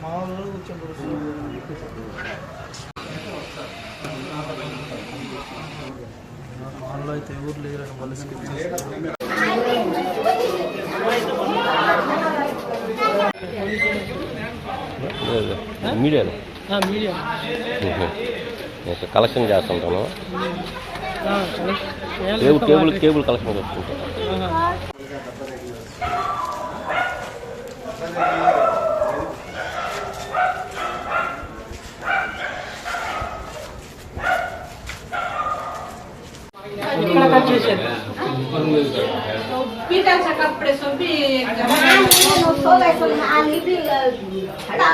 మా వాళ్ళు కూర్చొని వాళ్ళు అయితే ఎవరు లేరు వాళ్ళు స్కిప్ చేస్తారు మీడియాలో? Media. Okay collection Bidan sa kapreso bi. Ano to ay kung haali bi la. Hala.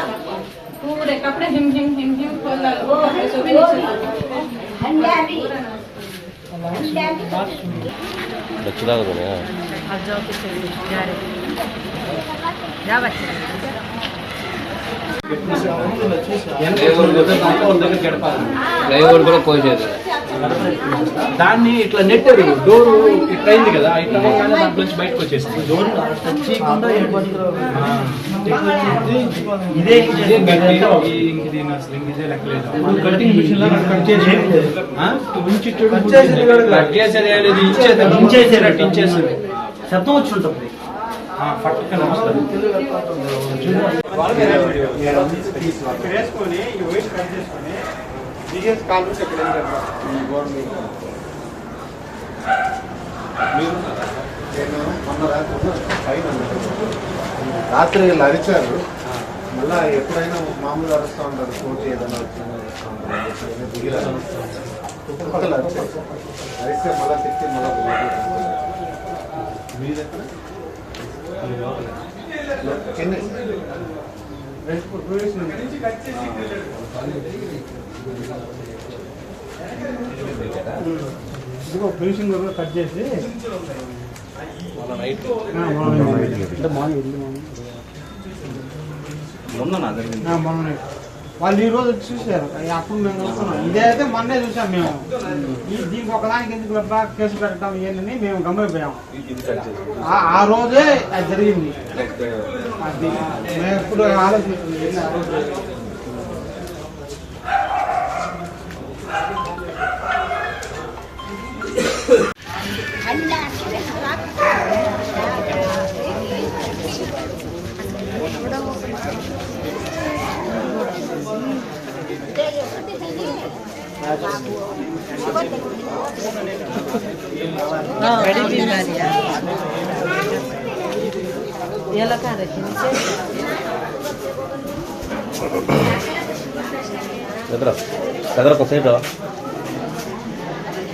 Pure kapre him him him him ko la. దక్షిణాగదనే driver కూడా కోసేది దాన్ని ఇట్లా నెట్టారు. డోరు ఇట్లా అయింది కదా ఇట్లా అవ్వగానే దాంట్లో నుంచి బయటకు వచ్చేసింది. డోర్ ఇదే ఇదే గట్టి దీని అసలు ఇదే లెక్కలేదు కటింగ్ మిషన్ కట్ చేసి? ఉంచి. కట్ చేసేది ఇచ్చేది శబ్దం వచ్చి ఉంటుంది పట్టుకొని డిజైన్స్ కాల్స్ ఎక్కడ నేను మొన్న రాత్రి పైన రాత్రి వీళ్ళు అరిచారు మళ్ళా ఎప్పుడైనా మామూలు అరుస్తూ ఉంటారు కోటి ఏదైనా అరుస్తూ మళ్ళా తిట్టి మళ్ళా మీదెక్కడ కింద ఇదిగో ఫినిషింగ్ కూడా కట్ చేసి. వెళ్ళి ఈ రోజు అయ్య, అప్పుడు మేము వస్తున్నాం ఇదైతే మొన్నే చూసాం మేము. ఈ దీనికి ఒకదానికి ఎందుకు లబ్బా? కేసు పెట్టడం ఏంటని మేము ఇది చేసి ఆ- ఆ రోజే అది జరిగింది. అది మేము ఎప్పుడు ఆలోచిస్తుంది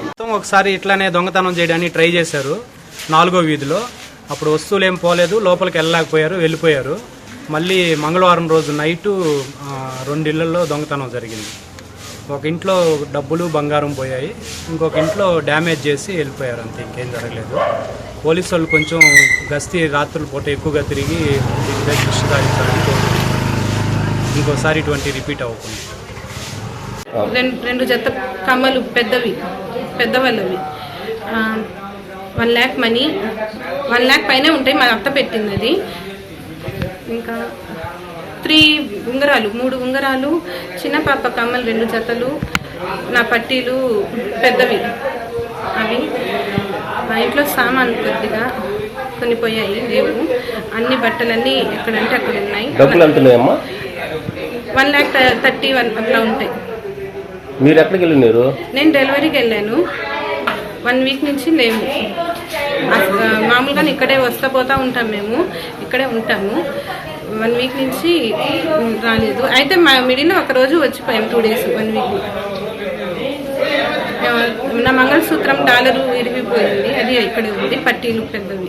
మొత్తం ఒకసారి ఇట్లానే దొంగతనం చేయడానికి ట్రై చేశారు. నాలుగో వీధిలో. అప్పుడు వస్తువులు ఏం పోలేదు. లోపలికి వెళ్ళలేకపోయారు. వెళ్ళిపోయారు. మళ్ళీ మంగళవారం రోజు నైటు రెండిళ్ళలో దొంగతనం జరిగింది. ఒక ఇంట్లో డబ్బులు బంగారం పోయాయి. ఇంకొక ఇంట్లో డ్యామేజ్ చేసి వెళ్ళిపోయారు అంతే ఇంకేం జరగలేదు. పోలీసు వాళ్ళు కొంచెం గస్తీ రాత్రుల పూట ఎక్కువగా తిరిగి దృష్టి సారించాలని కోరుకుంటున్నాను ఇంకోసారి ఇటువంటి రిపీట్ అవ్వకుండా. రెండు రెండు జత కమ్మలు పెద్దవి పెద్దవాళ్ళవి. One lakh money one lakh పైనే ఉంటాయి మా అత్త పెట్టింది అది. ఇంకా త్రీ ఉంగరాలు మూడు ఉంగరాలు చిన్న పాప కమ్మలు రెండు జతలు నా పట్టీలు పెద్దవి. అవి మా ఇంట్లో సామాన్లు కొద్దిగా కొన్ని పోయాయి లేవు. అన్ని బట్టలన్నీ ఎక్కడంటే అక్కడ ఉన్నాయి. వన్ ల్యాక్ థర్టీ వన్ అట్లా ఉంటాయి. మీరు ఎక్కడికి వెళ్ళినారు? నేను డెలివరీకి వెళ్ళాను. వన్ వీక్ నుంచి లేము. అస- మామూలుగా ఇక్కడే వస్తా పోతా ఉంటాం మేము. ఇక్కడే ఉంటాము. వన్ వీక్ నుంచి రాలేదు. అయితే మా మిడిల్లో ఒకరోజు వచ్చిపోయాం టూ డేస్ వన్ వీక్ నా మంగళసూత్రం డాలరు విరిగిపోయింది అది ఇక్కడ ఉంది పట్టీలు పెద్దవి.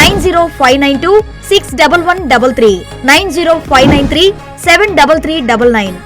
Nine zero five nine two six double one double three. Nine zero five nine three seven double three double nine.